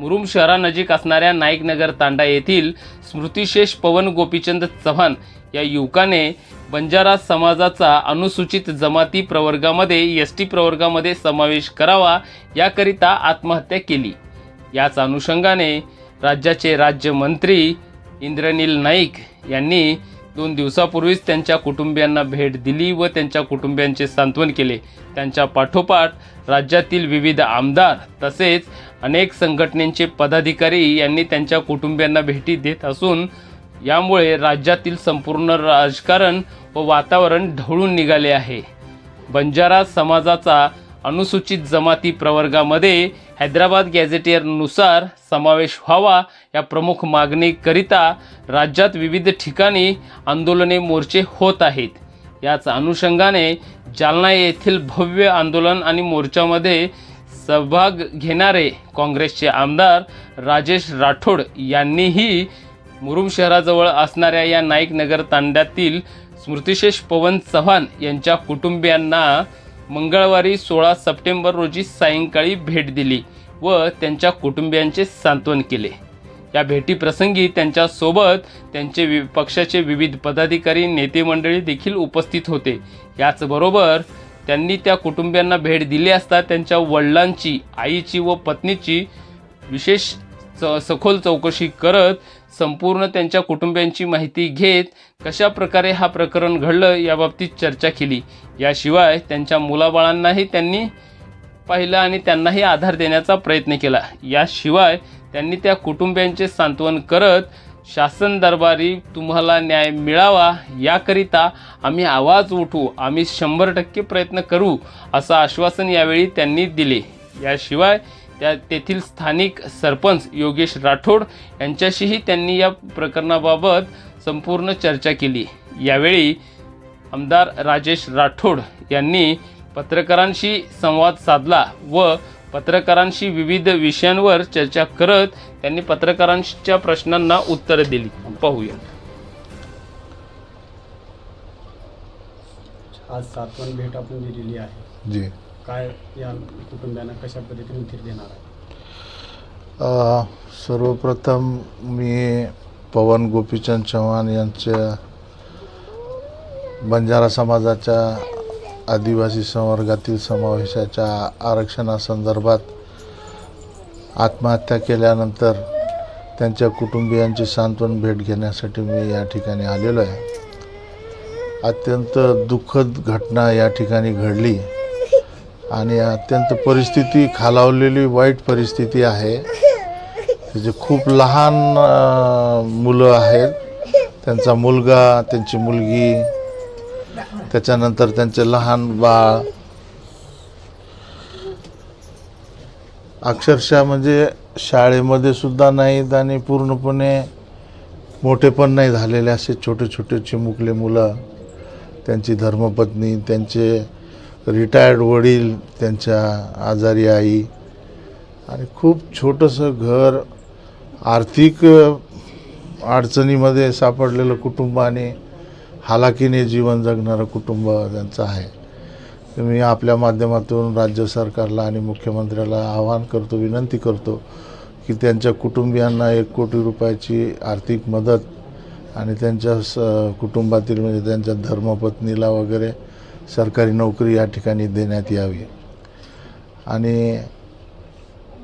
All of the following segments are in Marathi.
मुरुम शहरानजीक असणाऱ्या नाईकनगर तांडा येथील स्मृतिशेष पवन गोपीचंद चव्हाण या युवकाने बंजारा समाजाचा अनुसूचित जमाती प्रवर्गामध्ये एस टी प्रवर्गामध्ये समावेश करावा याकरिता आत्महत्या केली. याच अनुषंगाने राज्याचे राज्यमंत्री इंद्रनील नाईक यांनी दोन दिवसापूर्वीच त्यांच्या कुटुंबियांना भेट दिली व त्यांच्या कुटुंबियांचे सांत्वन केले. त्यांच्या पाठोपाठ राज्यातील विविध आमदार तसेच अनेक संघटनेचे पदाधिकारी यांनी त्यांच्या कुटुंबियांना भेटी देत असून यामुळे राज्यातील संपूर्ण राजकारण व वातावरण ढवळून निघाले आहे. बंजारा समाजाचा अनुसूचित जमाती प्रवर्गामध्ये हैदराबाद गॅझेटियरनुसार समावेश व्हावा या प्रमुख मागणीकरिता राज्यात विविध ठिकाणी आंदोलने मोर्चे होत आहेत. याच अनुषंगाने जालना येथील भव्य आंदोलन आणि मोर्चामध्ये सहभाग घेणारे काँग्रेसचे आमदार राजेश राठोड यांनीही मुरुम शहराजवळ असणाऱ्या या नाईक नगर तांड्यातील स्मृतिशेष पवन चव्हाण यांच्या कुटुंबियांना मंगळवारी सोळा सप्टेंबर रोजी सायंकाळी भेट दिली व त्यांच्या कुटुंबियांचे सांत्वन केले. या भेटीप्रसंगी त्यांच्यासोबत त्यांचे वि पक्षाचे विविध पदाधिकारी नेते मंडळी देखील उपस्थित होते. याचबरोबर त्यांनी त्या कुटुंबियांना भेट दिली असता त्यांच्या वडिलांची आईची व पत्नीची विशेष च सखोल चौकशी करत संपूर्ण त्यांच्या कुटुंबियांची माहिती घेत कशा प्रकारे हा प्रकरण घडलं याबाबतीत चर्चा केली. याशिवाय त्यांच्या मुलाबाळांनाही त्यांनी पाहिलं आणि त्यांनाही आधार देण्याचा प्रयत्न केला. याशिवाय त्यांनी त्या कुटुंबियांचे सांत्वन करत शासन दरबारी तुम्हाला न्याय मिळावा याकरिता आम्ही आवाज उठू आम्ही शंभर टक्के प्रयत्न करू असं आश्वासन यावेळी त्यांनी दिले. याशिवाय त्या तेथील स्थानिक सरपंच योगेश राठोड यांच्याशीही त्यांनी या प्रकरणाबाबत संपूर्ण चर्चा केली. यावेळी आमदार राजेश राठोड यांनी पत्रकारांशी संवाद साधला व पत्रकारांशी विविध विषयांवर चर्चा करत त्यांनी पत्रकारांच्या प्रश्नांना उत्तरं दिली. पाहूया. आज सातवन भेट आपण दिलेली आहे. जी. काय या कुटुंबियांना कशा पद्धतीने धीर देणार आहे? अ, सर्वप्रथम मी पवन गोपीचंद चव्हाण यांच्या बंजारा समाजाच्या आदिवासी संवर्गातील समावेशाच्या आरक्षणासंदर्भात आत्महत्या केल्यानंतर त्यांच्या कुटुंबियांची सांत्वन भेट घेण्यासाठी मी या ठिकाणी आलेलो आहे. अत्यंत दुःखद घटना या ठिकाणी घडली आणि अत्यंत परिस्थिती खालावलेली वाईट परिस्थिती आहे. त्याचे खूप लहान मुलं आहेत. त्यांचा मुलगा त्यांची मुलगी त्याच्यानंतर त्यांचे लहान बाळ. अक्षरशः म्हणजे शाळेमध्ये सुद्धा नाहीत आणि पूर्णपणे मोठे पण नाही झालेले असे छोटे छोटे चिमुकले मुलं. त्यांची धर्मपत्नी त्यांचे रिटायर्ड वडील त्यांच्या आजारी आई. आणि खूप छोटंसं घर आर्थिक अडचणीमध्ये सापडलेलं कुटुंबाने आणि हालाकीने जीवन जगणारं कुटुंब त्यांचं आहे. तर मी आपल्या माध्यमातून राज्य सरकारला आणि मुख्यमंत्र्याला आवाहन करतो विनंती करतो की त्यांच्या कुटुंबियांना एक कोटी रुपयाची आर्थिक मदत आणि त्यांच्या स कुटुंबातील म्हणजे त्यांच्या धर्मपत्नीला वगैरे सरकारी नोकरी या ठिकाणी देण्यात यावी. आणि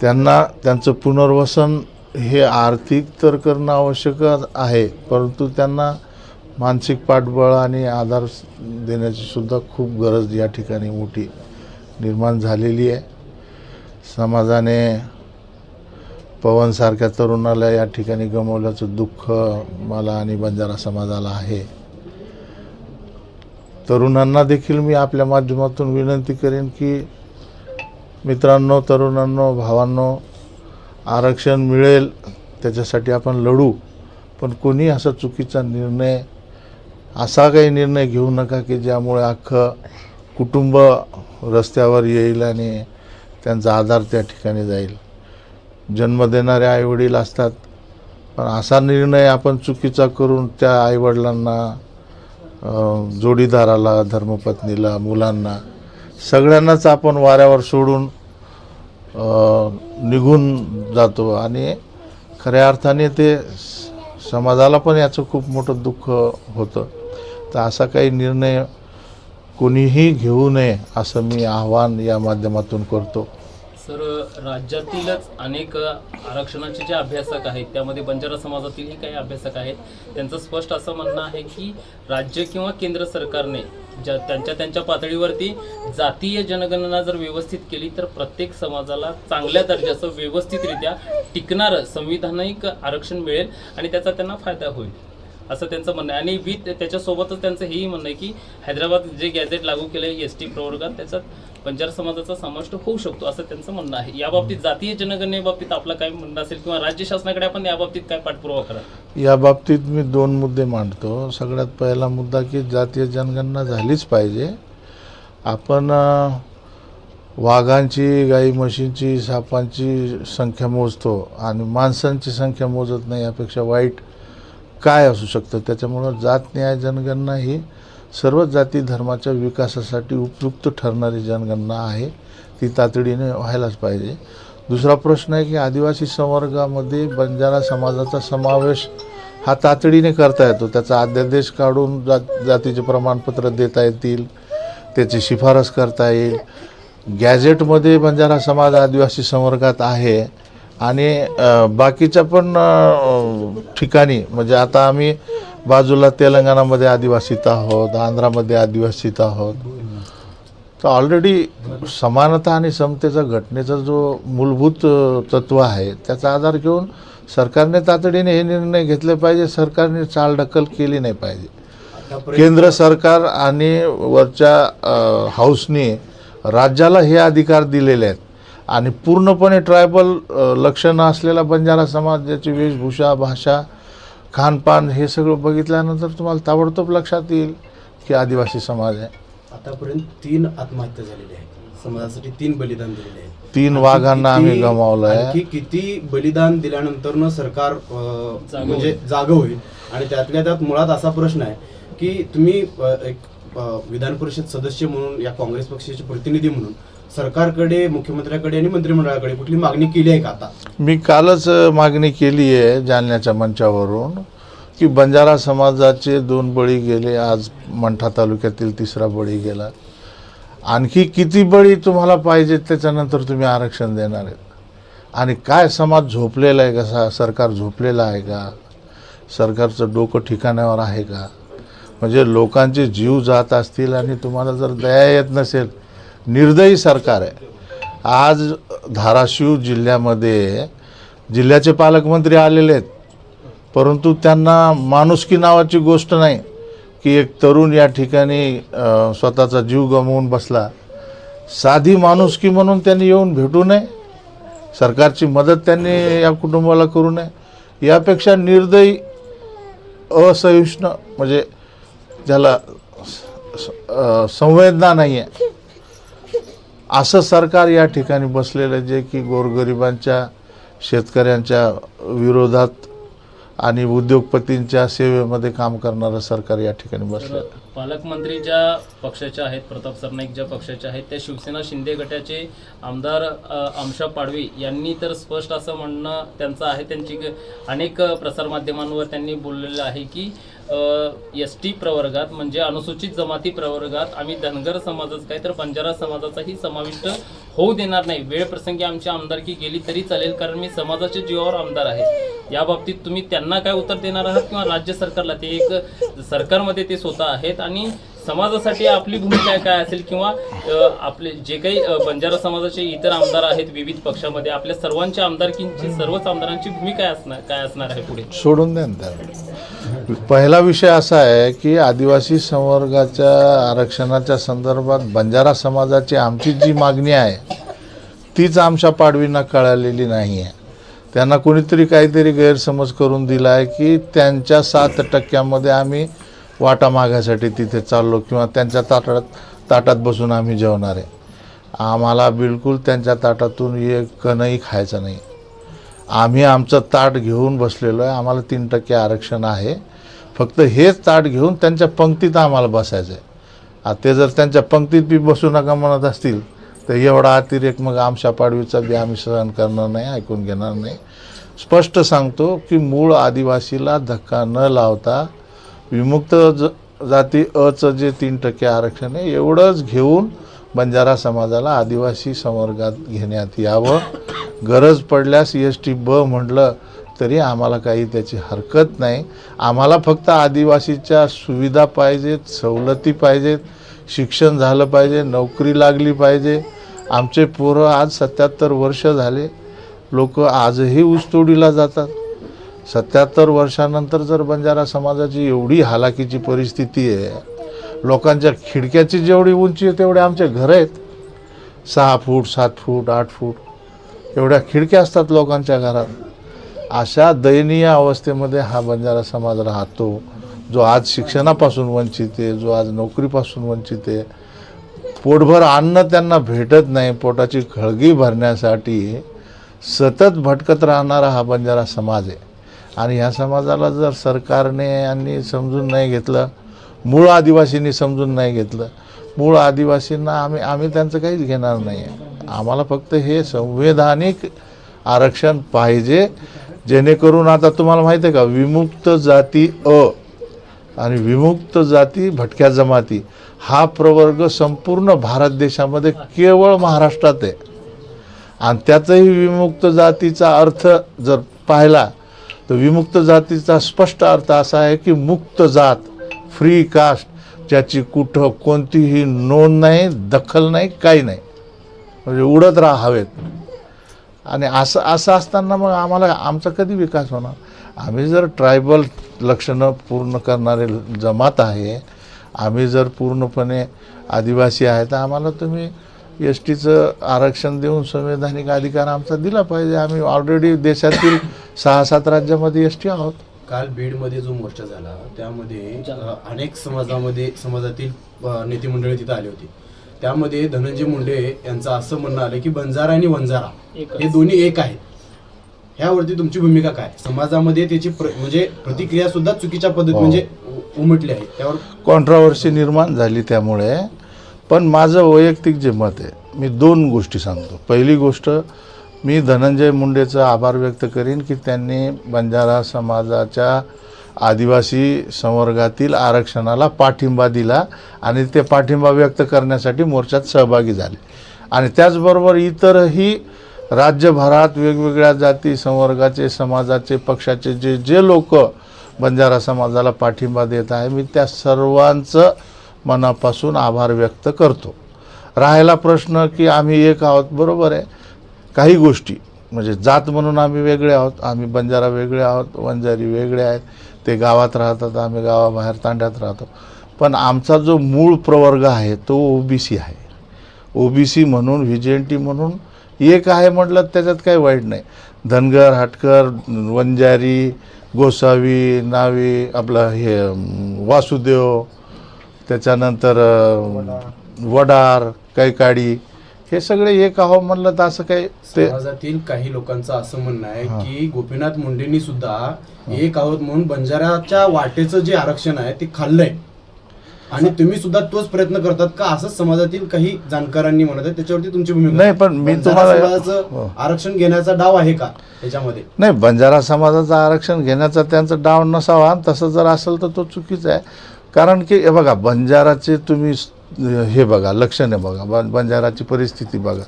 त्यांना त्यांचं पुनर्वसन हे आर्थिक तर करणं आवश्यक आहे परंतु त्यांना मानसिक पाठबळ आणि आधार देण्याची सुद्धा खूप गरज या ठिकाणी मोठी निर्माण झालेली आहे. समाजाने पवनसारख्या तरुणाला या ठिकाणी गमावल्याचं दुःख मला आणि बंजारा समाजाला आहे. तरुणांना देखील मी आपल्या माध्यमातून विनंती करेन की मित्रांनो तरुणांनो भावांनो आरक्षण मिळेल त्याच्यासाठी आपण लढू पण कोणी असा चुकीचा निर्णय असा काही निर्णय घेऊ नका की ज्यामुळे अख्खं कुटुंब रस्त्यावर येईल आणि त्यांचा आधार त्या ठिकाणी जाईल. जन्म देणारे आईवडील असतात पण असा निर्णय आपण चुकीचा करून त्या आईवडिलांना जोडीदाराला धर्मपत्नीला मुलांना सगळ्यांनाच आपण वाऱ्यावर सोडून निघून जातो. आणि खऱ्या अर्थाने ते स- समाजाला पण याचं खूप मोठं दुःख होतं. तर असा काही निर्णय कोणीही घेऊ नये असं मी आव्हान या माध्यमातून करतो. सर राज्यातीलच अनेक आरक्षणाचे जे अभ्यासक आहेत त्यामध्ये बंजारा समाजातीलही काही अभ्यासक आहेत त्यांचं स्पष्ट असं म्हणणं आहे की राज्य किंवा केंद्र सरकारने ज्या त्यांच्या त्यांच्या पातळीवरती जातीय जनगणना जर व्यवस्थित केली तर प्रत्येक समाजाला चांगल्या दर्जाचं व्यवस्थितरित्या टिकणारं संविधानिक आरक्षण मिळेल आणि त्याचा त्यांना फायदा होईल. असं त्यांचं म्हणणं आहे. आणि विथ त्याच्यासोबतच त्यांचं हेही म्हणणं आहे की हैदराबाद जे गॅझेट लागू केलं आहे एस टी प्रवर्गात त्याच्यात बंजारा समाजाचा समाविष्ट होऊ शकतो असं त्यांचं म्हणणं आहे. याबाबतीत जातीय जनगणनेबाबतीत आपलं काय म्हणणं असेल किंवा राज्य शासनाकडे आपण याबाबतीत काय पाठपुरावा करा याबाबतीत मी दोन मुद्दे मांडतो. सगळ्यात पहिला मुद्दा की जातीय जनगणना झालीच पाहिजे. आपण वाघांची गाई म्हशींची सापांची संख्या मोजतो आणि माणसांची संख्या मोजत नाही यापेक्षा वाईट काय असू शकतं? त्याच्यामुळं जात न्याय जनगणना ही सर्व जाती धर्माच्या विकासासाठी उपयुक्त ठरणारी जनगणना आहे. ती तातडीने व्हायलाच पाहिजे. दुसरा प्रश्न आहे की आदिवासी संवर्गामध्ये बंजारा समाजाचा समावेश हा तातडीने करता येतो. त्याचा अध्यादेश काढून जात जातीचे प्रमाणपत्र देता येतील त्याची शिफारस करता येईल. गॅझेटमध्ये बंजारा समाज आदिवासी संवर्गात आहे. आणि बाकीच्या पण ठिकाणी म्हणजे आता आम्ही बाजूला तेलंगणामध्ये आदिवासीत आहोत आंध्रामध्ये आदिवासीत आहोत. तर ऑलरेडी समानता आणि समतेचा घटनेचा जो मूलभूत तत्व आहे त्याचा आधार घेऊन सरकारने तातडीने हे निर्णय घेतले पाहिजे सरकारने चालढकल केली नाही पाहिजे. केंद्र सरकार आणि वरच्या हाऊसने राज्याला हे अधिकार दिलेले आहेत. आणि पूर्णपणे ट्रायबल लक्षणं असलेला बंजारा समाज ज्याची वेशभूषा भाषा खानपान हे सगळं बघितल्यानंतर तुम्हाला ताबडतोब लक्षात येईल की आदिवासी समाज आहे. आतापर्यंत तीन आत्महत्या झालेल्या आहेत समाजासाठी तीन बलिदान दिलेले आहेत तीन वाघांना आम्ही गमावलं आहे आणखी किती बलिदान दिल्यानंतर सरकार म्हणजे जागं होईल. आणि त्यातल्या त्यात मुळात असा प्रश्न आहे की तुम्ही एक विधान परिषद सदस्य म्हणून या काँग्रेस पक्षाचे प्रतिनिधी म्हणून सरकारकडे मुख्यमंत्र्याकडे आणि मंत्रिमंडळाकडे कुठली मागणी केली आहे का आता? मी कालच मागणी केली आहे जालन्याच्या मंचावरून की बंजारा समाजाचे दोन बळी गेले आज मंठा तालुक्यातील तिसरा बळी गेला. आणखी किती बळी तुम्हाला पाहिजे त्याच्यानंतर तुम्ही आरक्षण देणार आहेत. आणि काय समाज झोपलेला आहे कसा सरकार झोपलेला आहे का? सरकारचं डोकं ठिकाणावर आहे का? म्हणजे लोकांचे जीव जात असतील आणि तुम्हाला जर दया येत नसेल निर्दयी सरकार आहे. आज धाराशिव जिल्ह्यामध्ये जिल्ह्याचे पालकमंत्री आलेले आहेत. परंतु त्यांना माणुसकी नावाची गोष्ट नाही की एक तरुण या ठिकाणी स्वतःचा जीव गमावून बसला. साधी माणुसकी म्हणून त्यांनी येऊन भेटू नये. सरकारची मदत त्यांनी या कुटुंबाला करू नये. यापेक्षा निर्दयी असहिष्णू म्हणजे ज्याला स- संवेदना नाही आहे असं सरकार या ठिकाणी बसलेलं आहे जे की गोरगरिबांच्या शेतकऱ्यांच्या विरोधात आणि उद्योगपतींच्या सेवेमध्ये काम करणारं सरकार या ठिकाणी बसलेलं पालकमंत्री ज्या पक्षाच्या आहेत प्रताप सरनाईक ज्या पक्षाच्या आहेत त्या शिवसेना शिंदे गटाचे आमदार अ, आमशा पाडवी यांनी तर स्पष्ट असं म्हणणं त्यांचं आहे. त्यांची अनेक प्रसारमाध्यमांवर त्यांनी बोललेलं आहे की एस टी प्रवर्गात म्हणजे अनुसूचित जमाती प्रवर्गात आम्ही धनगर समाजाच काय तर बंजारा समाजाचाही समाविष्ट होऊ देणार नाही. वेळ प्रसंगी आमची आमदारकी गेली तरी चालेल कारण मी समाजाच्या जीवावर आमदार आहे. या बाबतीत तुम्ही त्यांना काय उत्तर देणार आहात किंवा राज्य सरकारला? ते एक सरकारमध्ये ते स्वतः आहेत आणि आणि समाजासाठी आपली भूमिका काय असेल किंवा आपले जे काही बंजारा समाजाचे इतर आमदार आहेत विविध पक्षामध्ये आपल्या सर्वांच्या आमदारकींची सर्वच आमदारांची भूमिका काय असणार काय असणार आहे पुढे? सोडून द्या पहिला विषय असा आहे की आदिवासी संवर्गाच्या आरक्षणाच्या संदर्भात बंजारा समाजाची आमची जी मागणी आहे तीच आमच्या पाडवींना कळालेली नाही आहे त्यांना कोणीतरी काहीतरी गैरसमज करून दिला आहे की त्यांच्या सात टक्क्यामध्ये आम्ही वाटा मागायसाठी तिथे चाललो किंवा त्यांच्या ताटात ताटात बसून आम्ही जेवणार आहे. आम्हाला बिलकुल त्यांच्या ताटातून एक कणही खायचं नाही. आम्ही आमचं ताट घेऊन बसलेलो आहे. आम्हाला तीन टक्के आरक्षण आहे. फक्त हेच ताट घेऊन त्यांच्या पंक्तीत आम्हाला बसायचं आहे ते जर त्यांच्या पंक्तीत बी बसू नका म्हणत असतील तर एवढा अतिरेक मग आमच्या पाडवीचा बी आम्ही सहन करणार नाही ऐकून घेणार नाही. स्पष्ट सांगतो की मूळ आदिवासीला धक्का न लावता विमुक्त ज जाती अचं जे तीन टक्के आरक्षण आहे एवढंच घेऊन बंजारा समाजाला आदिवासी संवर्गात घेण्यात यावं. गरज पडल्यास एस टी ब म्हटलं तरी आम्हाला काही त्याची हरकत नाही. आम्हाला फक्त आदिवासीच्या सुविधा पाहिजेत सवलती पाहिजेत शिक्षण झालं पाहिजे नोकरी लागली पाहिजे. आमचे पोरं आज सत्याहत्तर वर्ष झाले. लोक आजही ऊसतोडीला जातात. सत्याहत्तर वर्षानंतर जर बंजारा समाजाची एवढी हालाकीची परिस्थिती आहे लोकांच्या खिडक्याची जेवढी उंची आहे तेवढे आमचे घरं आहेत. सहा फूट सात फूट आठ फूट एवढ्या खिडक्या असतात लोकांच्या घरात. अशा दयनीय अवस्थेमध्ये हा बंजारा समाज राहतो जो आज शिक्षणापासून वंचित आहे जो आज नोकरीपासून वंचित आहे. पोटभर अन्न त्यांना भेटत नाही पोटाची खळगी भरण्यासाठी सतत भटकत राहणारा हा बंजारा समाज आहे. आणि ह्या समाजाला जर सरकारने यांनी समजून नाही घेतलं मूळ आदिवासींनी समजून नाही घेतलं मूळ आदिवासींना आम्ही आम्ही त्यांचं काहीच घेणार नाही आहे आम्हाला फक्त हे संवैधानिक आरक्षण पाहिजे जेणेकरून आता तुम्हाला माहिती आहे का विमुक्त जाती अ आणि विमुक्त जाती भटक्या जमाती हा प्रवर्ग संपूर्ण भारत देशामध्ये केवळ महाराष्ट्रात आहे. आणि त्यातही विमुक्त जातीचा अर्थ जर पाहिला तर विमुक्त जातीचा स्पष्ट अर्थ असा आहे की मुक्त जात फ्री कास्ट ज्याची कुठं कोणतीही नोंद नाही दखल नाही काही नाही. म्हणजे उडत राहा हवेत. आणि असं असं असताना मग आम्हाला आमचा कधी विकास होणार? आम्ही जर ट्रायबल लक्षणं पूर्ण करणारे जमात आहे आम्ही जर पूर्णपणे आदिवासी आहे तर आम्हाला तुम्ही एस टीचं आरक्षण देऊन संवैधानिक अधिकार आमचा दिला पाहिजे. आम्ही ऑलरेडी देशातील सहा सात राज्यामध्ये एस टी आहोत. काल बीडमध्ये जो मोर्चा झाला त्यामध्ये अनेक समाजामध्ये समाजातील नेते मंडळी तिथं आली होती. त्यामध्ये धनंजय मुंडे यांचं असं म्हणणं आलं की बंजारा आणि वंजारा हे दोन्ही एक आहेत. ह्यावरती तुमची भूमिका काय? समाजामध्ये त्याची प्र- म्हणजे प्रतिक्रिया सुद्धा चुकीच्या पद्धती हो. म्हणजे उमटली आहे. त्यावर कॉन्ट्रावर्सी निर्माण झाली त्यामुळे. पण माझं वैयक्तिक जे मत आहे मी दोन गोष्टी सांगतो. पहिली गोष्ट मी धनंजय मुंडेचं आभार व्यक्त करीन की त्यांनी बंजारा समाजाच्या आदिवासी संवर्गातील आरक्षणाला पाठिंबा दिला आणि ते पाठिंबा व्यक्त करण्यासाठी मोर्चात सहभागी झाले. आणि त्याचबरोबर इतरही राज्यभरात वेगवेगळ्या जाती संवर्गाचे समाजाचे पक्षाचे जे जे लोक बंजारा समाजाला पाठिंबा देत आहे मी त्या सर्वांचं मनापासून आभार व्यक्त करतो. राहिला प्रश्न की आम्ही एक आहोत बरोबर आहे. काही गोष्टी म्हणजे जात म्हणून आम्ही वेगळे आहोत आम्ही बंजारा वेगळे आहोत वंजारी वेगळे आहेत. ते गावात राहतात आम्ही गावाबाहेर तांड्यात राहतो. पण आमचा जो मूळ प्रवर्ग आहे तो ओबीसी आहे. ओबीसी म्हणून सी म्हणून एन टी म्हणून एक आहे म्हटलं त्याच्यात काही वाईट नाही. धनगर हटकर वंजारी गोसावी नावी आपलं हे वासुदेव त्याच्यानंतर वडार कैकाडी हे सगळे एक आहो म्हणलं तर असं काही समाजातील काही लोकांचं असं म्हणणं आहे की गोपीनाथ मुंडेंनी सुद्धा एक आहोत म्हणून बंजाराच्या वाटेचं जे आरक्षण आहे ते खाल्लंय. आणि तुम्ही सुद्धा तोच प्रयत्न करतात का? असंच समाजातील काही जाणकारांनी म्हणत आहे त्याच्यावरती तुमची भूमिका नाही, पण मी तुम्हाला- समाजाचं हो. आरक्षण घेण्याचा डाव आहे का त्याच्यामध्ये? नाही बंजारा समाजाचं आरक्षण घेण्याचा त्यांचा डाव नसावा तसं जर असेल तर तो चुकीचा आहे. कारण की हे बघा बंजाराचे तुम्ही हे बघा लक्षणे बघा बं बंजाराची परिस्थिती बघा.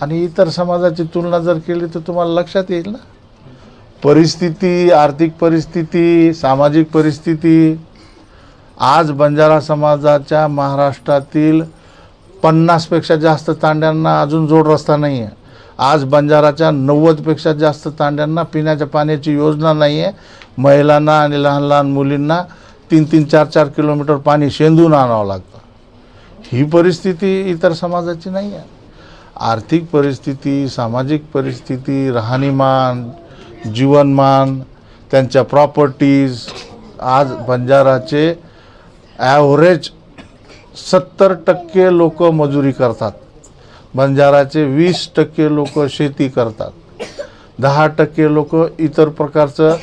आणि इतर समाजाची तुलना जर केली तर तुम्हाला लक्षात येईल ना? परिस्थिती आर्थिक परिस्थिती सामाजिक परिस्थिती. आज बंजारा समाजाच्या महाराष्ट्रातील पन्नासपेक्षा जास्त तांड्यांना अजून जोड रस्ता नाही आहे आज बंजाराच्या नव्वदपेक्षा जास्त तांड्यांना पिण्याच्या पाण्याची योजना नाही आहे महिलांना आणि लहान लहान मुलींना तीन तीन चार चार किलोमीटर पाणी शेंदून आणावं लागतं. ही परिस्थिती इतर समाजाची नाही आहे. आर्थिक परिस्थिती सामाजिक परिस्थिती राहणीमान जीवनमान त्यांच्या प्रॉपर्टीज आज बंजाराचे ॲव्हरेज सत्तर टक्के लोक मजुरी करतात. बंजाराचे वीस टक्के लोक शेती करतात. दहा टक्के लोक इतर प्रकारचं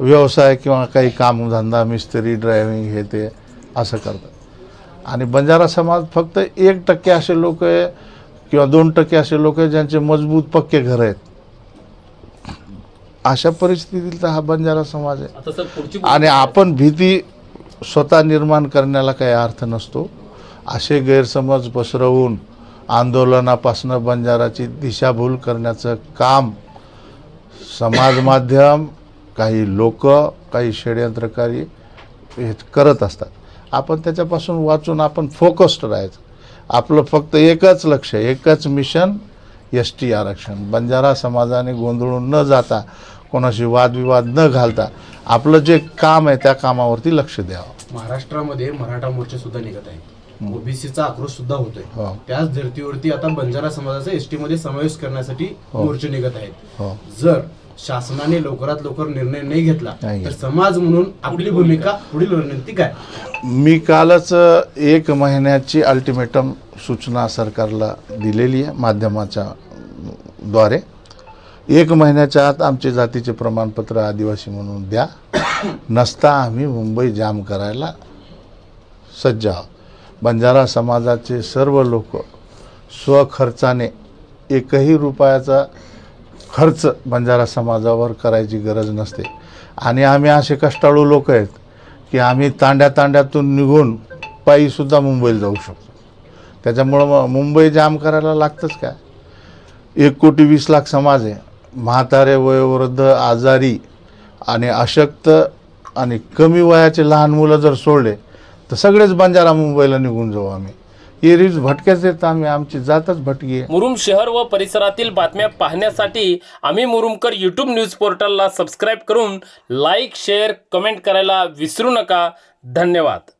व्यवसाय किंवा काही कामधंदा मिस्त्री ड्रायव्हिंग हे ते असं करतात. आणि बंजारा समाज फक्त एक टक्के असे लोक आहे किंवा दोन टक्के असे लोक आहेत ज्यांचे मजबूत पक्के घर आहेत. अशा परिस्थितीत तर हा बंजारा समाज आहे. आणि आपण भीती स्वतः निर्माण करण्याला काही अर्थ नसतो. असे गैरसमज पसरवून आंदोलनापासून बंजाराची दिशाभूल करण्याचं काम समाज माध्यम काही लोक काही षडयंत्रकारी हे करत असतात. आपण त्याच्यापासून वाचून आपण फोकस्ड राहायचं. आपलं फक्त एकच लक्ष एकच मिशन एस टी आरक्षण. बंजारा समाजाने गोंधळून न जाता कोणाशी वादविवाद न घालता आपलं जे काम आहे त्या कामावरती लक्ष द्यावं. महाराष्ट्रामध्ये मराठा मोर्चे सुद्धा निघत आहे. ओबीसीचा आक्रोश सुद्धा होतोय. हो. त्याच धर्तीवरती आता बंजारा समाजाचा एसटी मध्ये समावेश करण्यासाठी हो. मोर्चे निघत आहेत. हो. जर शासनाने लवकरात लवकर निर्णय नाही घेतला तर. समाज म्हणून आपली भूमिका पुढील रणनीती काय? मी कालच एक महिन्याची अल्टिमेटम सूचना सरकारला दिलेली आहे माध्यमाच्या द्वारे. एक महिन्याच्या आत आमचे जातीचे प्रमाणपत्र आदिवासी म्हणून द्या. नसता आम्ही मुंबई जाम करायला सज्ज आहोत. बंजारा समाजाचे सर्व लोक स्वखर्चाने एकही रुपयाचा खर्च बंजारा समाजावर करायची गरज नसते. आणि आम्ही असे कष्टाळू लोक आहेत की आम्ही तांड्या तांड्यातून निघून पायीसुद्धा मुंबईला जाऊ शकतो. त्याच्यामुळं मग मुंबई जाम करायला लागतंच काय? एक कोटी वीस लाख समाज आहे. म्हातारे वयोवृद्ध आजारी आणि अशक्त आणि कमी वयाचे लहान मुलं जर सोडले तर सगळेच बंजारा मुंबईला निघून जाऊ आम्ही. एरीज भटक्याच आहेत आम्ही आमची जातच भटकी आहे. मुरुम शहर व परिसरातील बातम्या पाहण्यासाठी आम्ही मुरुमकर यूट्यूब न्यूज पोर्टलला सबस्क्राईब करून लाईक शेअर कमेंट करायला विसरू नका. धन्यवाद.